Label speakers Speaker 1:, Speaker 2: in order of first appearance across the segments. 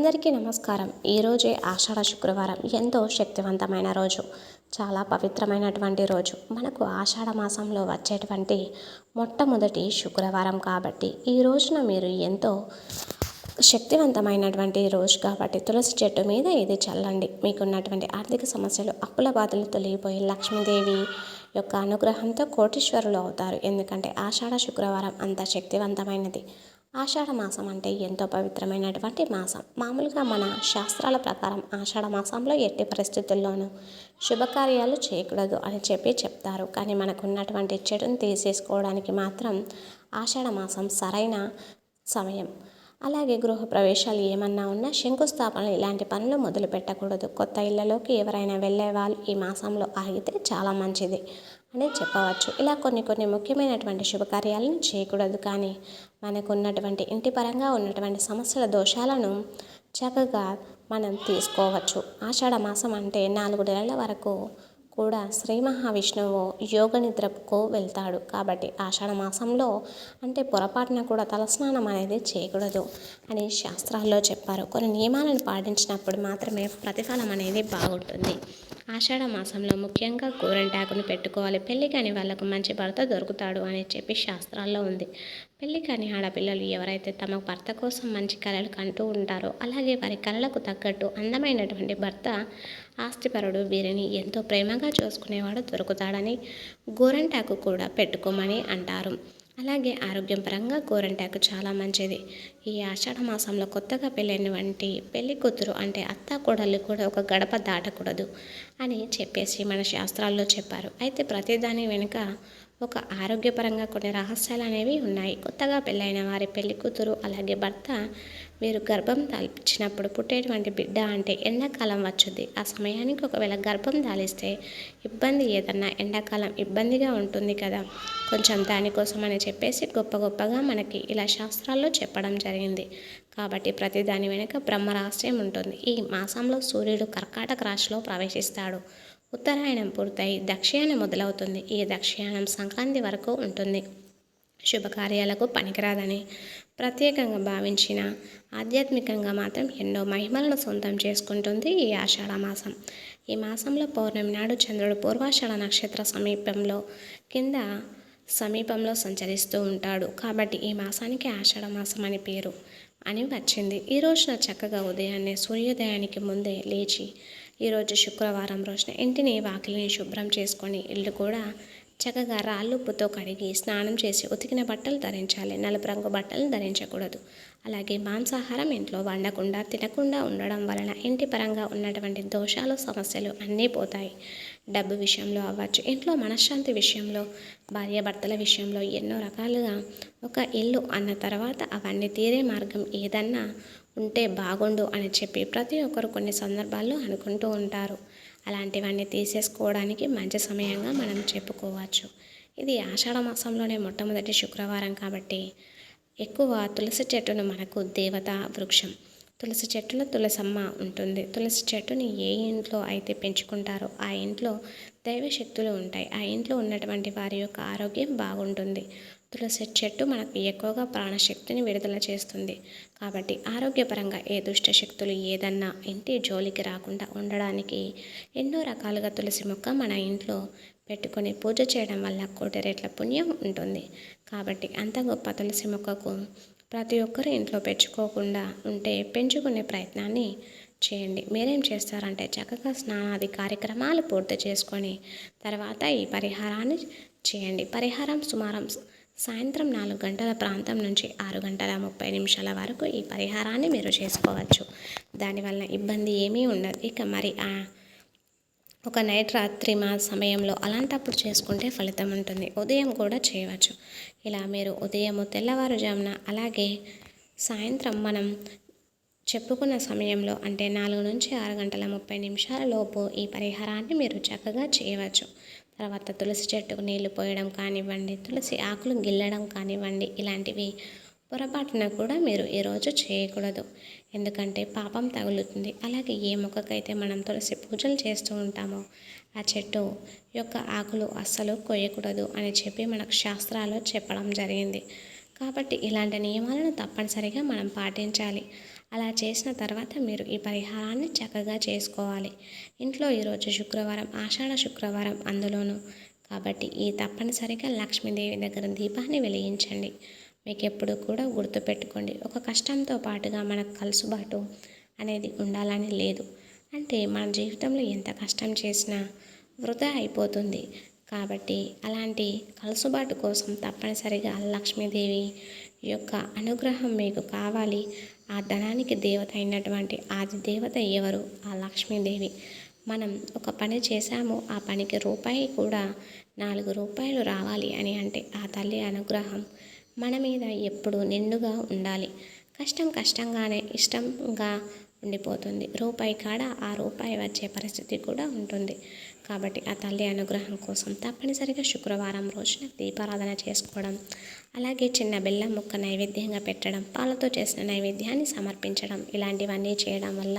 Speaker 1: అందరికీ నమస్కారం. ఈరోజే ఆషాఢ శుక్రవారం. ఎంతో శక్తివంతమైన రోజు. చాలా పవిత్రమైనటువంటి రోజు. మనకు ఆషాఢ మాసంలో వచ్చేటువంటి మొట్టమొదటి శుక్రవారం కాబట్టి ఈ రోజున మీరు ఎంతో శక్తివంతమైనటువంటి రోజు కాబట్టి తులసి చెట్టు మీద ఇది చల్లండి. మీకున్నటువంటి ఆర్థిక సమస్యలు అప్పుల బాధలు తొలగిపోయి లక్ష్మీదేవి యొక్క అనుగ్రహంతో కోటీశ్వరులు అవుతారు. ఎందుకంటే ఆషాఢ శుక్రవారం అంత శక్తివంతమైనది. ఆషాఢ మాసం అంటే ఎంతో పవిత్రమైనటువంటి మాసం. మామూలుగా మన శాస్త్రాల ప్రకారం ఆషాఢ మాసంలో ఎట్టి పరిస్థితుల్లోనూ శుభకార్యాలు చేయకూడదు అని చెప్పి చెప్తారు. కానీ మనకు ఉన్నటువంటి చెడును తీసేసుకోవడానికి మాత్రం ఆషాఢ మాసం సరైన సమయం. అలాగే గృహ ప్రవేశాలు ఏమన్నా ఉన్నా శంకుస్థాపనలు ఇలాంటి పనులు మొదలు పెట్టకూడదు కొత్త ఇళ్ళలోకి ఎవరైనా వెళ్ళే వాళ్ళు ఈ మాసంలో ఆగితే చాలా మంచిది. అని చెప్పవచ్చు. ఇలా కొన్ని కొన్ని ముఖ్యమైనటువంటి శుభకార్యాలను చేయకూడదు కానీ మనకు ఉన్నటువంటి ఇంటి పరంగా ఉన్నటువంటి సమస్యల దోషాలను చక్కగా మనం తీసుకోవచ్చు. ఆషాఢ మాసం అంటే నాలుగు నెలల వరకు కూడా శ్రీ మహావిష్ణువు యోగ నిద్రకు వెళ్తాడు. కాబట్టి ఆషాఢ మాసంలో అంటే పొరపాటున కూడా తలస్నానం అనేది చేయకూడదు అని శాస్త్రాల్లో చెప్పారు. కొన్ని నియమాలను పాటించినప్పుడు మాత్రమే ప్రతిఫలం అనేది బాగుంటుంది. ఆషాఢ మాసంలో ముఖ్యంగా గోరంటాకును పెట్టుకోవాలి. పెళ్ళి కాని వాళ్ళకు మంచి భర్త దొరుకుతాడు అని చెప్పి శాస్త్రాల్లో ఉంది. పెళ్ళి కాని ఆడపిల్లలు ఎవరైతే తమ భర్త కోసం మంచి కళలు కంటూ ఉంటారో అలాగే వారి కళలకు తగ్గట్టు అందమైనటువంటి భర్త ఆస్తిపరుడు వీరిని ఎంతో ప్రేమగా చూసుకునేవాడు దొరుకుతాడని గోరంటాకు కూడా పెట్టుకోమని అంటారు. అలాగే ఆరోగ్యం పరంగా గోరంటాకు చాలా మంచిది. ఈ ఆషాఢ మాసంలో కొత్తగా పెళ్ళైన వంటి పెళ్ళి కూతురు అంటే అత్త కోడళ్ళు కూడా ఒక గడప దాటకూడదు అని చెప్పేసి మన శాస్త్రాల్లో చెప్పారు. అయితే ప్రతిదాని వెనుక ఒక ఆరోగ్యపరంగా కొన్ని రహస్యాలు అనేవి ఉన్నాయి. కొత్తగా పెళ్ళైన వారి పెళ్ళి కూతురు అలాగే భర్త వీరు గర్భం దాల్చినప్పుడు పుట్టేటువంటి బిడ్డ అంటే ఎండాకాలం వచ్చుద్ది. ఆ సమయానికి ఒకవేళ గర్భం దాలిస్తే ఇబ్బంది ఏదన్నా ఎండాకాలం ఇబ్బందిగా ఉంటుంది కదా. కొంచెం దానికోసం అని చెప్పేసి గొప్ప గొప్పగా మనకి ఇలా శాస్త్రాల్లో చెప్పడం జరిగింది. కాబట్టి ప్రతి దాని వెనుక బ్రహ్మరహస్యం ఉంటుంది. ఈ మాసంలో సూర్యుడు కర్కాటక రాశిలో ప్రవేశిస్తాడు. ఉత్తరాయణం పూర్తయి దక్షిణాయనం మొదలవుతుంది. ఈ దక్షిణాయనం సంక్రాంతి వరకు ఉంటుంది. శుభకార్యాలకు పనికిరాదని ప్రత్యేకంగా భావించిన ఆధ్యాత్మికంగా మాత్రం ఎన్నో మహిమలను సొంతం చేసుకుంటుంది ఈ ఆషాఢ మాసం. ఈ మాసంలో పౌర్ణమి నాడు చంద్రుడు పూర్వాషాఢ నక్షత్ర సమీపంలో కింద సమీపంలో సంచరిస్తూ ఉంటాడు. కాబట్టి ఈ మాసానికి ఆషాఢ మాసం అని పేరు అని వచ్చింది ఈ రోజున చక్కగా ఉదయాన్నే సూర్యోదయానికి ముందే లేచి ఈరోజు శుక్రవారం రోజున ఇంటిని వాకిలిని శుభ్రం చేసుకొని ఇల్లు కూడా చక్కగా రాళ్ళుప్పుతో కడిగి స్నానం చేసి ఉతికిన బట్టలు ధరించాలి. నలుపు రంగు బట్టలు ధరించకూడదు. అలాగే మాంసాహారం ఇంట్లో వండకుండా తినకుండా ఉండడం వలన ఇంటి పరంగా ఉన్నటువంటి దోషాలు సమస్యలు అన్నీ పోతాయి. డబ్బు విషయంలో అవ్వచ్చు. ఇంట్లో మనశ్శాంతి విషయంలో భార్యాభర్తల విషయంలో ఎన్నో రకాలుగా ఒక ఇల్లు అన్న తర్వాత అవన్నీ తీరే మార్గం ఏదన్నా ఉంటే బాగుండు అని చెప్పి ప్రతి ఒక్కరు కొన్ని సందర్భాల్లో అనుకుంటూ ఉంటారు. అలాంటివన్నీ తీసేసుకోవడానికి మంచి సమయంగా మనం చెప్పుకోవచ్చు. ఇది ఆషాఢ మాసంలోనే మొట్టమొదటి శుక్రవారం కాబట్టి ఎక్కువ తులసి చెట్టును మనకు దేవత వృక్షం. తులసి చెట్టులో తులసమ్మ ఉంటుంది. తులసి చెట్టుని ఏ ఇంట్లో అయితే పెంచుకుంటారో ఆ ఇంట్లో దైవ శక్తులు ఉంటాయి. ఆ ఇంట్లో ఉన్నటువంటి వారి యొక్క ఆరోగ్యం బాగుంటుంది. తులసి చెట్టు మనకు ఎక్కువగా ప్రాణశక్తిని విడుదల చేస్తుంది. కాబట్టి ఆరోగ్యపరంగా ఏ దుష్ట శక్తులు ఏదన్నా ఇంటి జోలికి రాకుండా ఉండడానికి ఎన్నో రకాలుగా తులసి మొక్క మన ఇంట్లో పెట్టుకొని పూజ చేయడం వల్ల కోటి రేట్ల పుణ్యం ఉంటుంది. కాబట్టి అంత గొప్ప తులసి మొక్కకు ప్రతి ఒక్కరు ఇంట్లో పెంచుకోకుండా ఉంటే పెంచుకునే ప్రయత్నాన్ని చేయండి. మీరేం చేస్తారంటే చక్కగా స్నానాది కార్యక్రమాలు పూర్తి చేసుకొని తర్వాత ఈ పరిహారాన్ని చేయండి. పరిహారం సుమారం సాయంత్రం నాలుగు గంటల ప్రాంతం నుంచి ఆరు గంటల ముప్పై నిమిషాల వరకు ఈ పరిహారాన్ని మీరు చేసుకోవచ్చు. దానివల్ల ఇబ్బంది ఏమీ ఉండదు. ఇక మరి ఒక నైట్ రాత్రి మా సమయంలో అలాంటప్పుడు చేసుకుంటే ఫలితం ఉంటుంది. ఉదయం కూడా చేయవచ్చు. ఇలా మీరు ఉదయము తెల్లవారుజామున అలాగే సాయంత్రం మనం చెప్పుకున్న సమయంలో అంటే నాలుగు నుంచి ఆరు గంటల ముప్పై నిమిషాల లోపు ఈ పరిహారాన్ని మీరు చక్కగా చేయవచ్చు. తర్వాత తులసి చెట్టుకు నీళ్ళు పోయడం కానివ్వండి తులసి ఆకులు గిల్లడం కానివ్వండి ఇలాంటివి పొరపాటున కూడా మీరు ఈరోజు చేయకూడదు. ఎందుకంటే పాపం తగులుతుంది. అలాగే ఏ మొక్కకైతే మనం తులసి పూజలు చేస్తూ ఉంటామో ఆ చెట్టు యొక్క ఆకులు అస్సలు కొయ్యకూడదు అని చెప్పి మనకు శాస్త్రాలు చెప్పడం జరిగింది. కాబట్టి ఇలాంటి నియమాలను తప్పనిసరిగా మనం పాటించాలి. అలా చేసిన తర్వాత మీరు ఈ పరిహారాన్ని చక్కగా చేసుకోవాలి. ఇంట్లో ఈరోజు శుక్రవారం ఆషాఢ శుక్రవారం అందులోనూ. కాబట్టి ఈ తప్పనిసరిగా లక్ష్మీదేవి దగ్గర దీపాన్ని వెలిగించండి. మీకు ఎప్పుడు కూడా గుర్తుపెట్టుకోండి. ఒక కష్టంతో పాటుగా మనకు కలుసుబాటు అనేది ఉండాలని లేదు. అంటే మన జీవితంలో ఎంత కష్టం చేసినా వృధా అయిపోతుంది. కాబట్టి అలాంటి కలుసుబాటు కోసం తప్పనిసరిగా లక్ష్మీదేవి యొక్క అనుగ్రహం మీకు కావాలి. ఆ ధనానికి దేవత అయినటువంటి ఆది దేవత ఎవరు? ఆ లక్ష్మీదేవి. మనం ఒక పని చేశాము ఆ పనికి రూపాయి కూడా నాలుగు రూపాయలు రావాలి అని అంటే ఆ తల్లి అనుగ్రహం మన మీద ఎప్పుడు నిండుగా ఉండాలి. కష్టం కష్టంగానే ఇష్టంగా ఉండిపోతుంది. రూపాయి కాడ ఆ రూపాయి వచ్చే పరిస్థితి కూడా ఉంటుంది. కాబట్టి ఆ తల్లి అనుగ్రహం కోసం తప్పనిసరిగా శుక్రవారం రోజున దీపారాధన చేసుకోవడం అలాగే చిన్న బెల్లం ముక్క నైవేద్యంగా పెట్టడం పాలతో చేసిన నైవేద్యాన్ని సమర్పించడం ఇలాంటివన్నీ చేయడం వల్ల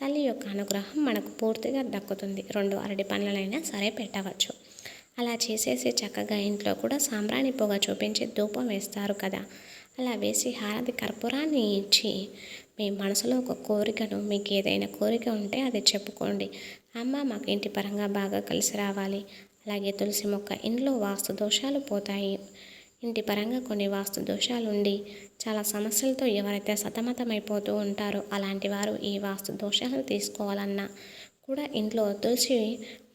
Speaker 1: తల్లి యొక్క అనుగ్రహం మనకు పూర్తిగా దక్కుతుంది. రెండు అరటి పనులైనా సరే పెట్టవచ్చు. అలా చేసేసి చక్కగా ఇంట్లో కూడా సాంబ్రాణి పొగ చూపించి ధూపం వేస్తారు కదా. అలా వేసి హారతి కర్పూరాన్ని ఇచ్చి మీ మనసులో ఒక కోరికను మీకు ఏదైనా కోరిక ఉంటే అది చెప్పుకోండి. అమ్మ మాకు ఇంటి పరంగా బాగా కలిసి రావాలి. అలాగే తులసి మొక్క ఇంట్లో వాస్తు దోషాలు పోతాయి. ఇంటి పరంగా కొన్ని వాస్తు దోషాలు ఉండి చాలా సమస్యలతో ఎవరైతే సతమతమైపోతూ ఉంటారో అలాంటి వారు ఈ వాస్తు దోషాలను తీసుకోవాలన్నా కూడా ఇంట్లో తులసి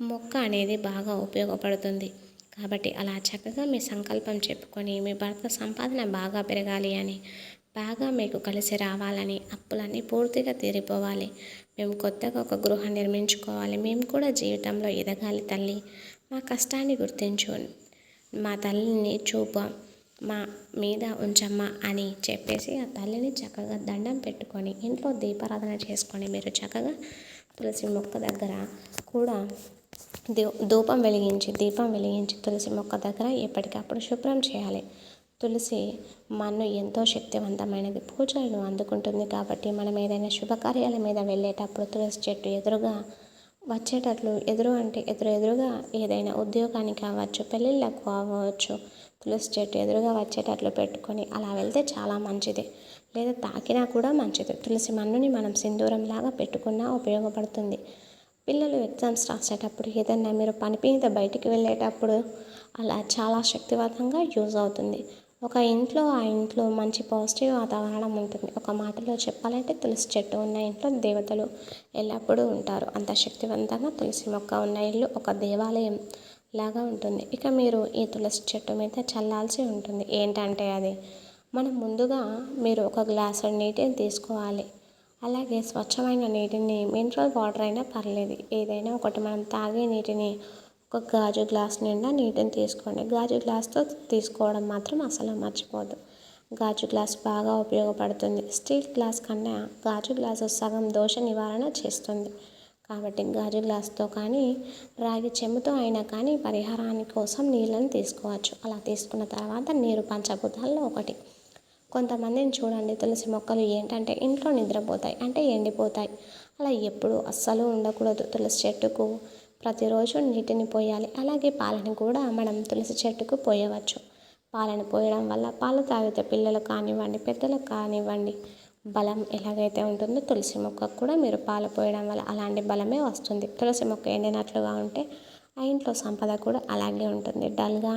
Speaker 1: మొక్క అనేది బాగా ఉపయోగపడుతుంది. కాబట్టి అలా చక్కగా మీ సంకల్పం చెప్పుకొని మీ భర్త సంపాదన బాగా పెరగాలి అని బాగా మీకు కలిసి రావాలని అప్పులన్నీ పూర్తిగా తీరిపోవాలి. మేము కొత్తగా ఒక గృహం నిర్మించుకోవాలి. మేము కూడా జీవితంలో ఎదగాలి తల్లి. మా కష్టాన్ని గుర్తించు మా తల్లిని చూప మా మీద ఉంచమ్మా అని చెప్పేసి ఆ తల్లిని చక్కగా దండం పెట్టుకొని ఇంట్లో దీపారాధన చేసుకొని మీరు చక్కగా తులసి మొక్క దగ్గర కూడా ధూపం వెలిగించి దీపం వెలిగించి తులసి మొక్క దగ్గర ఎప్పటికప్పుడు శుభ్రం చేయాలి. తులసి మన్ను ఎంతో శక్తివంతమైనది. పూజలను అందుకుంటుంది కాబట్టి మనం ఏదైనా శుభకార్యాల మీద వెళ్ళేటప్పుడు తులసి చెట్టు ఎదురుగా వచ్చేటట్లు ఎదురు అంటే ఎదురు ఎదురుగా ఏదైనా ఉద్యోగానికి కావచ్చు పెళ్ళిళ్ళకు అవ్వచ్చు తులసి చెట్టు ఎదురుగా వచ్చేటట్లు పెట్టుకొని అలా వెళ్తే చాలా మంచిది. లేదా తాకినా కూడా మంచిది. తులసి మన్నుని మనం సింధూరంలాగా పెట్టుకున్నా ఉపయోగపడుతుంది. పిల్లలు ఎగ్జామ్స్ రాసేటప్పుడు ఏదన్నా మీరు పని మీద బయటికి వెళ్ళేటప్పుడు అలా చాలా శక్తివంతంగా యూజ్ అవుతుంది. ఒక ఇంట్లో ఆ ఇంట్లో మంచి పాజిటివ్ వాతావరణం ఉంటుంది. ఒక మాటలో చెప్పాలంటే తులసి చెట్టు ఉన్న ఇంట్లో దేవతలు ఎల్లప్పుడూ ఉంటారు. అంత శక్తివంతంగా తులసి మొక్క ఉన్న ఇల్లు ఒక దేవాలయం లాగా ఉంటుంది. ఇక మీరు ఈ తులసి చెట్టు మీద చల్లాల్సి ఉంటుంది. ఏంటంటే అది? మనం ముందుగా మీరు ఒక గ్లాసు నీటిని తీసుకోవాలి. అలాగే స్వచ్ఛమైన నీటిని మినరల్ వాటర్ అయినా పర్లేదు. ఏదైనా ఒకటి మనం తాగే నీటిని ఒక గాజు గ్లాస్ నిండా నీటిని తీసుకోండి. గాజు గ్లాస్తో తీసుకోవడం మాత్రం అసలు మర్చిపోదు గాజు గ్లాస్ బాగా ఉపయోగపడుతుంది. స్టీల్ గ్లాస్ కన్నా గాజు గ్లాసు సగం దోష నివారణ చేస్తుంది. కాబట్టి గాజు గ్లాస్తో కానీ రాగి చెంబుతో అయినా కానీ పరిహారాన్ని కోసం నీళ్ళని తీసుకోవచ్చు. అలా తీసుకున్న తర్వాత నీరు పంచభూతాల్లో ఒకటి. కొంతమందిని చూడండి తులసి మొక్కలు ఏంటంటే ఇంట్లో నిద్రపోతాయి అంటే ఎండిపోతాయి. అలా ఎప్పుడు అస్సలు ఉండకూడదు. తులసి చెట్టుకు ప్రతిరోజు నీటిని పోయాలి. అలాగే పాలను కూడా మనం తులసి చెట్టుకు పోయవచ్చు. పాలను పోయడం వల్ల పాలు తాగితే పిల్లలు కానివ్వండి పెద్దలకు కానివ్వండి బలం ఎలాగైతే ఉంటుందో తులసి మొక్కకు కూడా మీరు పాలు పోయడం వల్ల అలాంటి బలమే వస్తుంది. తులసి మొక్క ఎండినట్లుగా ఉంటే ఆ ఇంట్లో సంపద కూడా అలాగే ఉంటుంది. డల్గా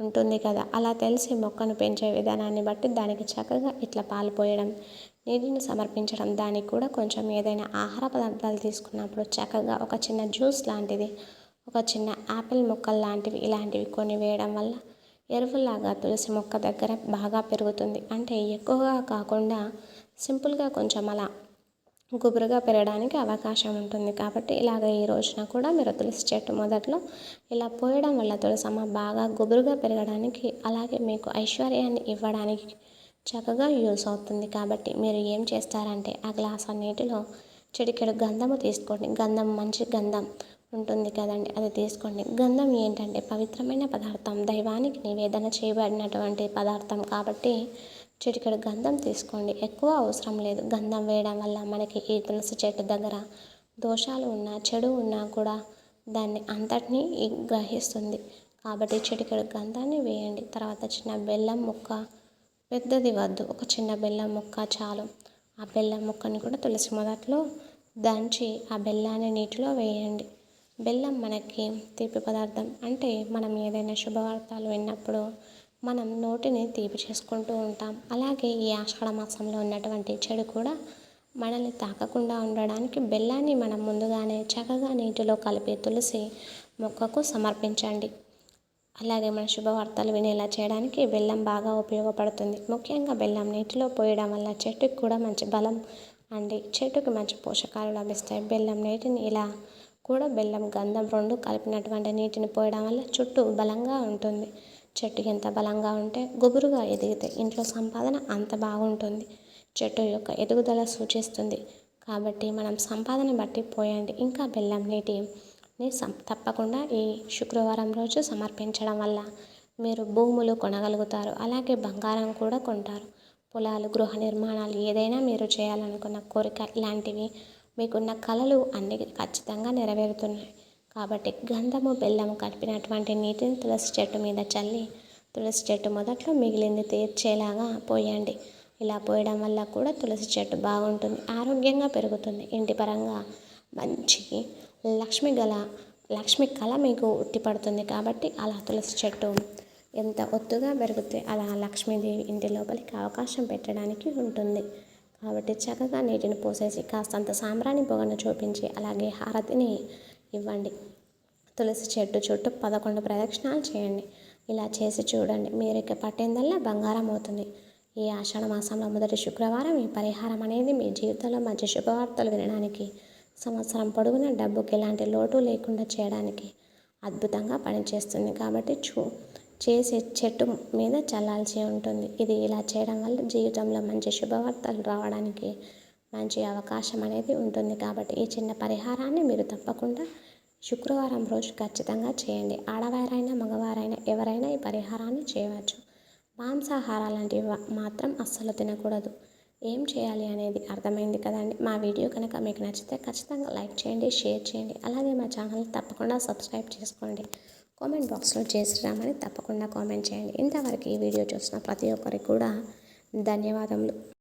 Speaker 1: ఉంటుంది కదా. అలా తెలిసి మొక్కను పెంచే విధానాన్ని బట్టి దానికి చక్కగా ఇట్లా పాలు పోయడం నీటిని సమర్పించడం దానికి కూడా కొంచెం ఏదైనా ఆహార పదార్థాలు తీసుకున్నప్పుడు చక్కగా ఒక చిన్న జ్యూస్ లాంటిది ఒక చిన్న యాపిల్ మొక్కలు లాంటివి ఇలాంటివి కొన్ని వేయడం వల్ల ఎరువులాగా తులసి మొక్క దగ్గర బాగా పెరుగుతుంది. అంటే ఎక్కువగా కాకుండా సింపుల్గా కొంచెం అలా గుబురుగా పెరగడానికి అవకాశం ఉంటుంది. కాబట్టి ఇలాగ ఈ రోజున కూడా మీరు తులసి చెట్టు మొదట్లో ఇలా పోయడం వల్ల తులసమ్మ బాగా గుబురుగా పెరగడానికి అలాగే మీకు ఐశ్వర్యాన్ని ఇవ్వడానికి చక్కగా యూస్ అవుతుంది. కాబట్టి మీరు ఏం చేస్తారంటే ఆ గ్లాస్ నీటిలో చిటికెడు గంధము తీసుకోండి. గంధం మంచి గంధం ఉంటుంది కదండి అది తీసుకోండి. గంధం ఏంటంటే పవిత్రమైన పదార్థం. దైవానికి నివేదన చేయబడినటువంటి పదార్థం. కాబట్టి చిటికెడు గంధం తీసుకోండి. ఎక్కువ అవసరం లేదు. గంధం వేయడం వల్ల మనకి ఈ తులసి చెట్టు దగ్గర దోషాలు ఉన్నా చెడు ఉన్నా కూడా దాన్ని అంతటినీ గ్రహిస్తుంది. కాబట్టి చిటికెడు గంధాన్ని వేయండి. తర్వాత చిన్న బెల్లం ముక్క పెద్దది వద్దు. ఒక చిన్న బెల్లం ముక్క చాలు. ఆ బెల్లం ముక్కని కూడా తులసి మొదట్లో దంచి ఆ బెల్లాన్ని నీటిలో వేయండి. బెల్లం మనకి తీపి పదార్థం. అంటే మనం ఏదైనా శుభవార్తలు విన్నప్పుడు మనం నోటిని తీపి చేసుకుంటూ ఉంటాం. అలాగే ఈ ఆషాఢ మాసంలో ఉన్నటువంటి చెడు కూడా మనల్ని తాకకుండా ఉండడానికి బెల్లాన్ని మనం ముందుగానే చక్కగా నీటిలో కలిపి తులసి మొక్కకు సమర్పించండి. అలాగే మన శుభవార్తలు వినేలా చేయడానికి బెల్లం బాగా ఉపయోగపడుతుంది. ముఖ్యంగా బెల్లం నీటిలో పోయడం వల్ల చెట్టుకి కూడా మంచి బలం అండి. చెట్టుకి మంచి పోషకాలు లభిస్తాయి. బెల్లం నీటిని ఇలా కూడా బెల్లం గంధం రెండు కలిపినటువంటి నీటిని పోయడం వల్ల చుట్టూ బలంగా ఉంటుంది. చెట్టు ఎంత బలంగా ఉంటే గుబురుగా ఎదిగితే ఇంట్లో సంపాదన అంత బాగుంటుంది. చెట్టు యొక్క ఎదుగుదల సూచిస్తుంది. కాబట్టి మనం సంపాదన బట్టి పోయండి. ఇంకా బెల్లం నీటిని తప్పకుండా ఈ శుక్రవారం రోజు సమర్పించడం వల్ల మీరు భూములు కొనగలుగుతారు. అలాగే బంగారం కూడా కొంటారు. పొలాలు గృహ నిర్మాణాలు ఏదైనా మీరు చేయాలనుకున్న కోరిక ఇలాంటివి మీకున్న కళలు అన్ని ఖచ్చితంగా నెరవేరుతున్నాయి. కాబట్టి గంధము బెల్లము కలిపినటువంటి నీటిని తులసి చెట్టు మీద చల్లి తులసి చెట్టు మొదట్లో మిగిలింది తీర్చేలాగా పోయండి. ఇలా పోయడం వల్ల కూడా తులసి చెట్టు బాగుంటుంది ఆరోగ్యంగా పెరుగుతుంది. ఇంటి పరంగా మంచి లక్ష్మి గల లక్ష్మి కళ మీకు ఉట్టిపడుతుంది కాబట్టి అలా తులసి చెట్టు ఎంత ఒత్తుగా పెరుగుతే అలా లక్ష్మీదేవి ఇంటి లోపలికి అవకాశం పెట్టడానికి ఉంటుంది. కాబట్టి చక్కగా నీటిని పోసేసి కాస్తంత సాంబ్రాణి పొగను చూపించి అలాగే హారతిని ఇవ్వండి. తులసి చెట్టు చుట్టూ పదకొండు ప్రదక్షిణాలు చేయండి. ఇలా చేసి చూడండి. మీరు ఇక పట్టిందల్లా బంగారం అవుతుంది. ఈ ఆషాఢ మాసంలో మొదటి శుక్రవారం ఈ పరిహారం అనేది మీ జీవితంలో మంచి శుభవార్తలు వినడానికి సంవత్సరం పొడుగున డబ్బుకి ఎలాంటి లోటు లేకుండా చేయడానికి అద్భుతంగా పనిచేస్తుంది. కాబట్టి చూ చేసే చెట్టు మీద చల్లాల్సి ఉంటుంది. ఇది ఇలా చేయడం వల్ల జీవితంలో మంచి శుభవార్తలు రావడానికి మంచి అవకాశం అనేది ఉంటుంది కాబట్టి ఈ చిన్న పరిహారాన్ని మీరు తప్పకుండా శుక్రవారం రోజు ఖచ్చితంగా చేయండి. ఆడవారైనా మగవారైనా ఎవరైనా ఈ పరిహారాన్ని చేయవచ్చు. మాంసాహారాలు లాంటివి మాత్రం అస్సలు తినకూడదు. ఏం చేయాలి అనేది అర్థమైంది కదండి. మా వీడియో కనుక మీకు నచ్చితే ఖచ్చితంగా లైక్ చేయండి షేర్ చేయండి. అలాగే మా ఛానల్ తప్పకుండా సబ్స్క్రైబ్ చేసుకోండి. కామెంట్ బాక్స్లో చేసిరామని తప్పకుండా కామెంట్ చేయండి. ఇంతవరకు ఈ వీడియో చూసిన ప్రతి ఒక్కరికి కూడా ధన్యవాదములు.